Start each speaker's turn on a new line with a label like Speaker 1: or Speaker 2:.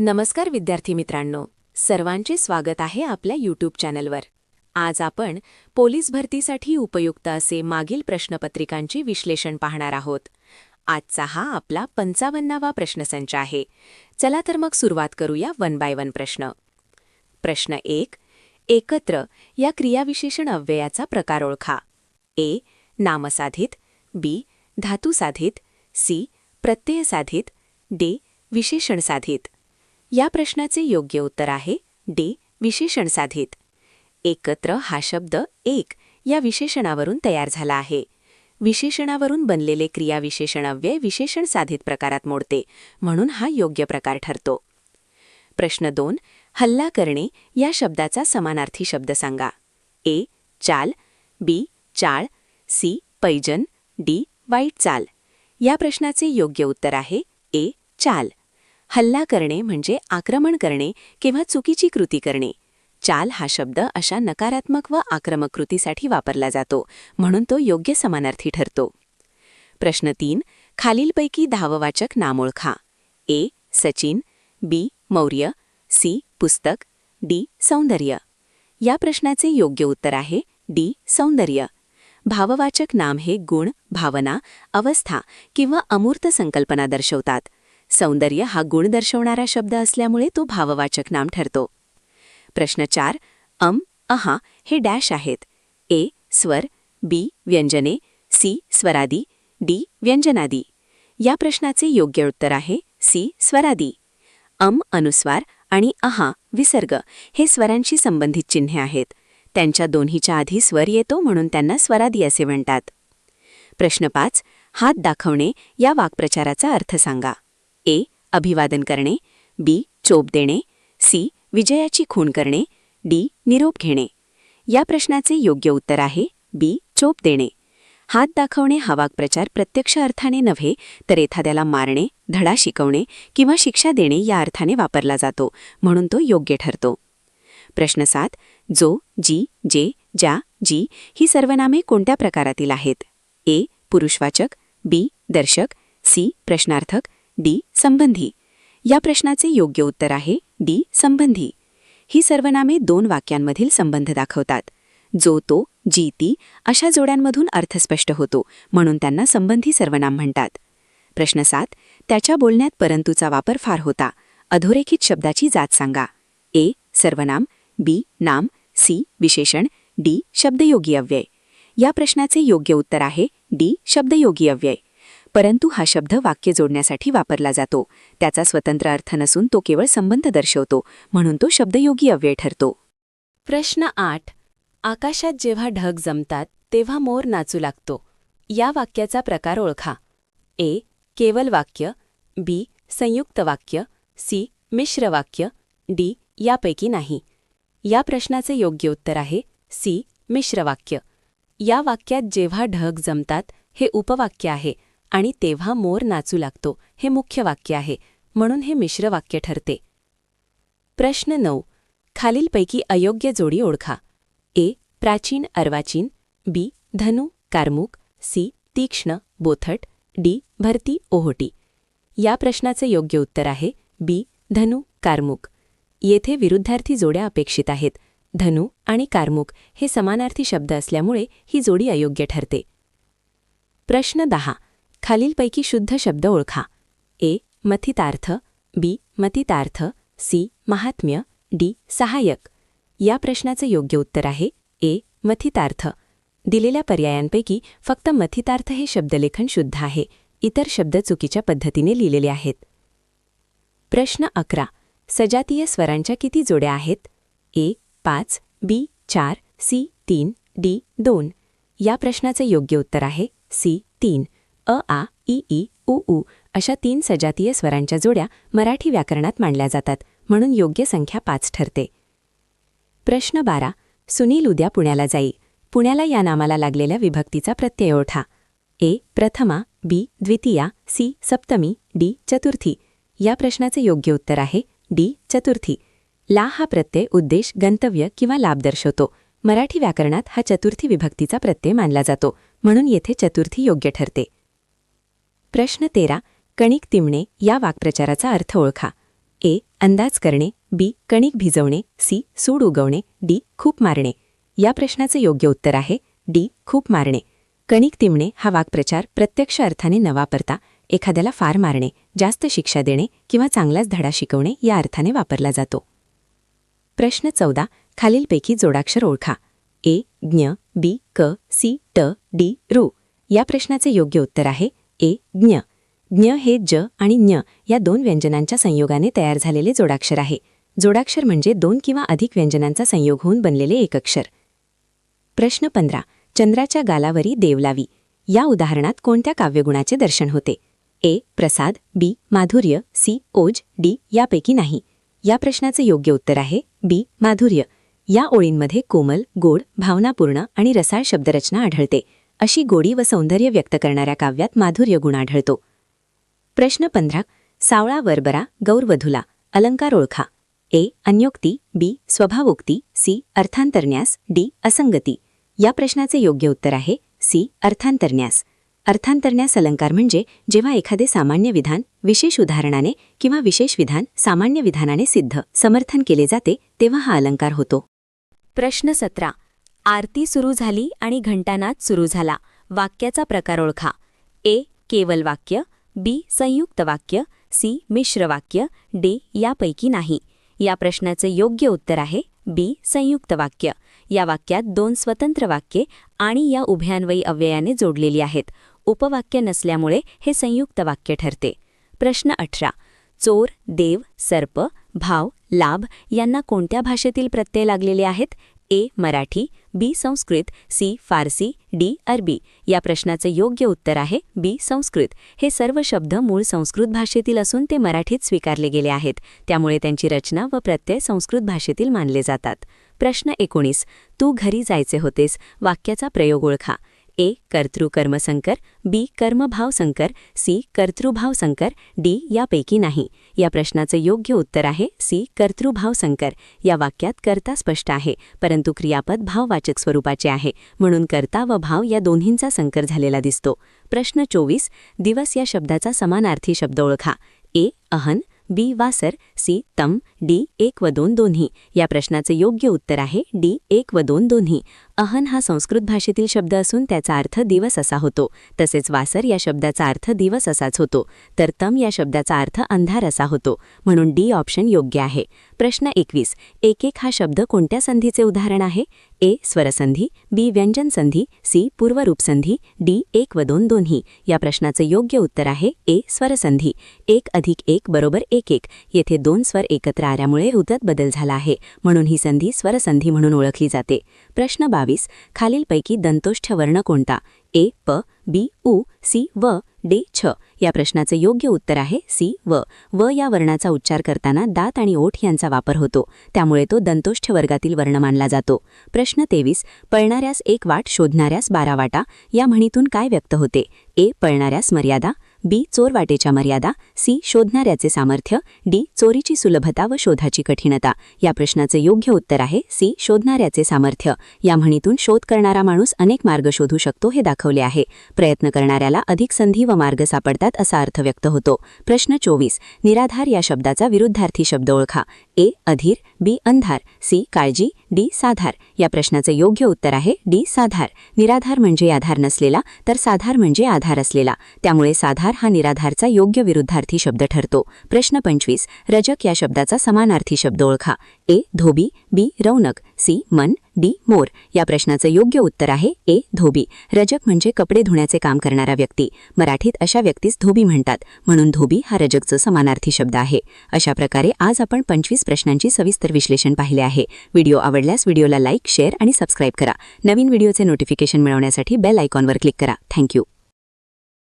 Speaker 1: नमस्कार विद्यार्थी मित्रांनो. सर्वांचे स्वागत आहे आपल्या यूट्यूब चॅनलवर आज आपण पोलीस भरतीसाठी उपयुक्त असे मागील प्रश्नपत्रिकांचे विश्लेषण पाहणार आहोत. आजचा हा आपला पंचावन्नावा प्रश्नसंच आहे. चला तर मग सुरुवात करूया वन बाय वन प्रश्न. प्रश्न एक एकत्र या क्रियाविशेषण अव्ययाचा प्रकार ओळखा. ए नामसाधित बी धातुसाधित सी प्रत्ययसाधित डे विशेषण साधित या प्रश्नाचे योग्य उत्तर आहे डी विशेषण साधित. एकत्र हा शब्द एक या विशेषणावरून तयार झाला आहे. विशेषणावरून बनलेले क्रियाविशेषणव्यय विशेषण साधित प्रकारात मोडते म्हणून हा योग्य प्रकार ठरतो. प्रश्न दोन हल्ला करणे या शब्दाचा समानार्थी शब्द सांगा. ए चाल बी चाळ सी पैजन डी वाईट चाल. या प्रश्नाचे योग्य उत्तर आहे ए चाल. हल्ला करणे म्हणजे आक्रमण करणे किंवा चुकीची कृती करणे. चाल हा शब्द अशा नकारात्मक व आक्रमक कृतीसाठी वापरला जातो म्हणून तो योग्य समानार्थी ठरतो. प्रश्न तीन खालीलपैकी धाववाचक नामोळखा A Sachin B Maurya C पुस्तक डी सौंदर्य. या प्रश्नाचे योग्य उत्तर आहे डी सौंदर्य. भाववाचक नाम हे गुण भावना अवस्था किंवा अमूर्त संकल्पना दर्शवतात. सौंदर्य हा गुण दर्शवणारा शब्द असल्यामुळे तो भाववाचक नाम ठरतो. प्रश्न चार अम अहा हे डॅश आहेत. ए स्वर बी व्यंजने सी स्वरादी डी व्यंजनादी. या प्रश्नाचे योग्य उत्तर आहे सी स्वरादी. अम अनुस्वार आणि अहा विसर्ग हे स्वरांशी संबंधित चिन्हे आहेत. त्यांच्या दोन्हीच्या आधी स्वर येतो म्हणून त्यांना स्वरादी असे म्हणतात. प्रश्न पाच हात दाखवणे या वाक्प्रचाराचा अर्थ सांगा. ए अभिवादन करणे बी चोप देणे सी विजयाची खूण करणे डी निरोप घेणे. या प्रश्नाचे योग्य उत्तर आहे बी चोप देणे. हात दाखवणे हा वाक्प्रचार प्रत्यक्ष अर्थाने नव्हे तर एखाद्याला मारणे धडा शिकवणे किंवा शिक्षा देणे या अर्थाने वापरला जातो म्हणून तो योग्य ठरतो. प्रश्न सात जो जी जे ज्या जी ही सर्वनामे कोणत्या प्रकारातील आहेत? ए पुरुषवाचक बी दर्शक सी प्रश्नार्थक डी संबंधी. या प्रश्नाचे योग्य उत्तर आहे डी संबंधी. ही सर्वनामे दोन वाक्यांमधील संबंध दाखवतात. जो तो जी ती अशा जोड्यांमधून अर्थ स्पष्ट होतो म्हणून त्यांना संबंधी सर्वनाम म्हणतात. प्रश्न सात त्याच्या बोलण्यात परंतुचा वापर फार होता. अधोरेखित शब्दाची जात सांगा. ए सर्वनाम बी नाम सी विशेषण डी शब्दयोगी अव्यय. या प्रश्नाचे योग्य उत्तर आहे डी शब्दयोगी अव्यय. परंतु हा शब्द वाक्य जोडण्यासाठी वापरला जातो. त्याचा स्वतंत्र अर्थ नसून तो केवळ संबंध दर्शवतो म्हणून तो शब्दयोगी अव्यय ठरतो. प्रश्न आठ. आकाशात जेव्हा ढग जमतात तेव्हा मोर नाचू लागतो. या वाक्याचा प्रकार ओळखा. ए. केवल वाक्य. बी. संयुक्त वाक्य. सी. मिश्र वाक्य. डी. यापैकी नाही. या प्रश्नाचे योग्य उत्तर आहे सी. मिश्र वाक्य. या वाक्यात जेव्हा ढग जमतात हे उपवाक्य आहे. आणि तेव्हा मोर नाचू लागतो हे मुख्य वाक्य आहे. म्हणून हे मिश्र वाक्य ठरते. प्रश्न नऊ. खालीलपैकी अयोग्य जोडी ओळखा. ए. प्राचीन अर्वाचीन. बी. धनु कार्मुक. सी. तीक्ष्ण बोथट. डी. भरती ओहोटी. या प्रश्नाचे योग्य उत्तर आहे. बी. धनु कार्मुक. येथे विरुद्धार्थी जोड्या अपेक्षित आहेत. धनु आणि कार्मुक हे समानार्थी शब्द असल्यामुळे ही जोडी अयोग्य ठरते. प्रश्न दहा. खालीलपैकी शुद्ध शब्द ओळखा. ए मथितार्थ बी मथितार्थ सी महात्म्य डी सहाय्यक. या प्रश्नाचे योग्य उत्तर आहे ए मथितार्थ. दिलेल्या पर्यायांपैकी फक्त मथितार्थ हे शब्दलेखन शुद्ध आहे. इतर शब्द चुकीच्या पद्धतीने लिहिलेले आहेत. प्रश्न अकरा. सजातीय स्वरांच्या किती जोड्या आहेत? ए पाच बी चार सी तीन डी दोन. या प्रश्नाचे योग्य उत्तर आहे सी तीन. अ आ ई ई उ उ अशा तीन सजातीय स्वरांच्या जोड्या मराठी व्याकरणात मांडल्या जातात म्हणून योग्य संख्या पाच ठरते. प्रश्न बारा. सुनील उद्या पुण्याला जाई. पुण्याला या नामाला लागलेल्या विभक्तीचा प्रत्यय ओठा ए. प्रथमा बी. द्वितीया सी. सप्तमी डी. चतुर्थी. या प्रश्नाचे योग्य उत्तर आहे डी. चतुर्थी. ला हा प्रत्यय उद्देश गंतव्य किंवा लाभ दर्शवतो. मराठी व्याकरणात हा चतुर्थी विभक्तीचा प्रत्यय मानला जातो म्हणून येथे चतुर्थी योग्य ठरते. प्रश्न तेरा कणिक तिमणे या वाक्प्रचाराचा अर्थ ओळखा. ए अंदाज करणे. बी कणिक भिजवणे. सी सूड उगवणे. डी खूप मारणे. या प्रश्नाचे योग्य उत्तर आहे डी खूप मारणे. कणिक तिमणे हा वाक्प्रचार प्रत्यक्ष अर्थाने न वापरता एखाद्याला फार मारणे जास्त शिक्षा देणे किंवा चांगलाच धडा शिकवणे या अर्थाने वापरला जातो. प्रश्न चौदा खालीलपैकी जोडाक्षर ओळखा. ए ज्ञ बी क सी ट डी रू. या प्रश्नाचे योग्य उत्तर आहे ए ज्ञ. ज्ञ हे ज आणि ज्ञ या दोन व्यंजनांच्या संयोगाने तयार झालेले जोडाक्षर आहे. जोडाक्षर म्हणजे दोन किंवा अधिक व्यंजनांचा संयोग होऊन बनलेले एक अक्षर प्रश्न पंधरा. चंद्राच्या गालावरी देवलावी. या उदाहरणात कोणत्या काव्यगुणाचे दर्शन होते? ए प्रसाद बी माधुर्य सी ओज डी यापैकी नाही. या प्रश्नाचे योग्य उत्तर आहे बी माधुर्य. या ओळींमध्ये कोमल गोड भावनापूर्ण आणि रसाळ शब्दरचना आढळते. अशी गोडी व सौंदर्य व्यक्त करणाऱ्या काव्यात माधुर्य गुण आढळतो. प्रश्न पंधरा सावळा वरबरा गौरवधूला अलंकार ओळखा. ए अन्योक्ती बी स्वभावोक्ती सी अर्थांतरन्यास डी असंगती. या प्रश्नाचे योग्य उत्तर आहे सी अर्थांतरन्यास. अर्थांतरण्यास अलंकार म्हणजे जेव्हा एखादे सामान्य विधान विशेष उदाहरणाने किंवा विशेष विधान सामान्य विधानाने सिद्ध समर्थन केले जाते तेव्हा हा अलंकार होतो. प्रश्न सतरा आरती सुरू झाली आणि घंटानाद सुरू झाला. वाक्याचा प्रकार ओळखा. ए. केवल वाक्य. बी. संयुक्त वाक्य. सी. मिश्र वाक्य. डी. यापैकी नाही. या प्रश्नाचे योग्य उत्तर आहे बी. संयुक्त वाक्य. या वाक्यात दोन स्वतंत्र वाक्ये आणि या उभयान्वयी अव्ययाने जोडलेली आहेत. उपवाक्य नसल्यामुळे हे संयुक्त वाक्य ठरते. प्रश्न अठरा. चोर देव सर्प भाव लाभ यांना कोणत्या भाषेतील प्रत्यय लागलेले आहेत? A Marathi B Sanskrit C Farsi D Arabi. या प्रश्नाचे योग्य उत्तर आहे बी संस्कृत. हे सर्व शब्द मूळ संस्कृत भाषेतील असून ते मराठीत स्वीकारले गेले आहेत. त्यामुळे त्यांची रचना व प्रत्यय संस्कृत भाषेतील मानले जातात. प्रश्न एकोणीस. तू घरी जायचे होतेस. वाक्याचा प्रयोग ओळखा. ए कर्तृकर्मसंकर बी कर्मभावसंकर सी कर्तृभावसंकर डी यापैकी नाही. या प्रश्नाचं योग्य उत्तर आहे सी कर्तृभावसंकर. या वाक्यात कर्ता स्पष्ट आहे परंतु क्रियापद भाववाचक स्वरूपाचे आहे म्हणून कर्ता व भाव या दोन्हींचा संकर झालेला दिसतो. प्रश्न चोवीस दिवस या शब्दाचा समानार्थी शब्द ओळखा. ए अहन बी वासर सी तम डी एक व दोन दोन्ही. या प्रश्नाचे योग्य उत्तर आहे डी एक व दोन दोन्ही. अहन हा संस्कृत भाषेतील शब्द असून त्याचा अर्थ दिवस असा होतो. तसेच वासर या शब्दाचा अर्थ दिवस असाच होतो. तर तम या शब्दाचा अर्थ अंधार असा होतो. म्हणून डी ऑप्शन योग्य आहे. प्रश्न एकवीस. एक एक हा शब्द कोणत्या संधीचे उदाहरण आहे? ए. स्वरसंधी. बी. व्यंजन संधी सी. पूर्वरूपसंधी. डी. एक व दोन दोन्ही. या प्रश्नाचे योग्य उत्तर आहे ए. स्वरसंधी. एक अधिक एक बरोबर एक एक येथे दोन स्वर एकत्र आल्यामुळे उदत बदल झाला आहे. म्हणून ही संधी स्वरसंधी म्हणून ओळखली जाते. प्रश्न बावीस खालीलपैकी दंतोष्ठ वर्ण कोणता? ए प बी उ सी व डे छ. या प्रश्नाचे योग्य उत्तर आहे सी व. व या वर्णाचा उच्चार करताना दात आणि ओठ यांचा वापर होतो. त्यामुळे तो दंतोष्ठ वर्गातील वर्ण मानला जातो. प्रश्न तेवीस पळणाऱ्यास एक वाट शोधणाऱ्यास बारा वाटा. या म्हणीतून काय व्यक्त होते? ए पळणाऱ्यास मर्यादा. बी. चोरवाटेच्या मर्यादा सी. शोधणाऱ्याचे सामर्थ्य डी. चोरीची सुलभता व शोधाची कठीणता. या प्रश्नाचे योग्य उत्तर आहे सी. शोधणाऱ्याचे सामर्थ्य. या म्हणीतून शोध करणारा माणूस अनेक मार्ग शोधू शकतो हे दाखवले आहे. प्रयत्न करणाऱ्याला अधिक संधी व मार्ग सापडतात असा अर्थ व्यक्त होतो. प्रश्न चोवीस. निराधार या शब्दाचा विरुद्धार्थी शब्द ओळखा. ए. अधीर बी. अंधार सी. काळजी डी. साधार. या प्रश्नाचे योग्य उत्तर आहे डी साधार. निराधार म्हणजे आधार नसलेला तर साधार म्हणजे आधार असलेला. त्यामुळे साधार हा निराधारचा योग्य विरुद्धार्थी शब्द ठरतो. प्रश्न पंचवीस. रजक या शब्दाचा समानार्थी शब्द ओळखा. ए धोबी. बी रौनक. सी मन. डी. मोर. या प्रश्नाचं योग्य उत्तर आहे ए. धोबी. रजक म्हणजे कपडे धुण्याचे काम करणारा व्यक्ती. मराठीत अशा व्यक्तीस धोबी म्हणतात. म्हणून धोबी हा रजकचं समानार्थी शब्द आहे. अशा प्रकारे आज आपण पंचवीस प्रश्नांची सविस्तर विश्लेषण पाहिले आहे. व्हिडिओ आवडल्यास व्हिडिओला लाईक शेअर आणि सबस्क्राईब करा. नवीन व्हिडिओचे नोटिफिकेशन मिळवण्यासाठी बेल आयकॉनवर क्लिक करा. Thank you.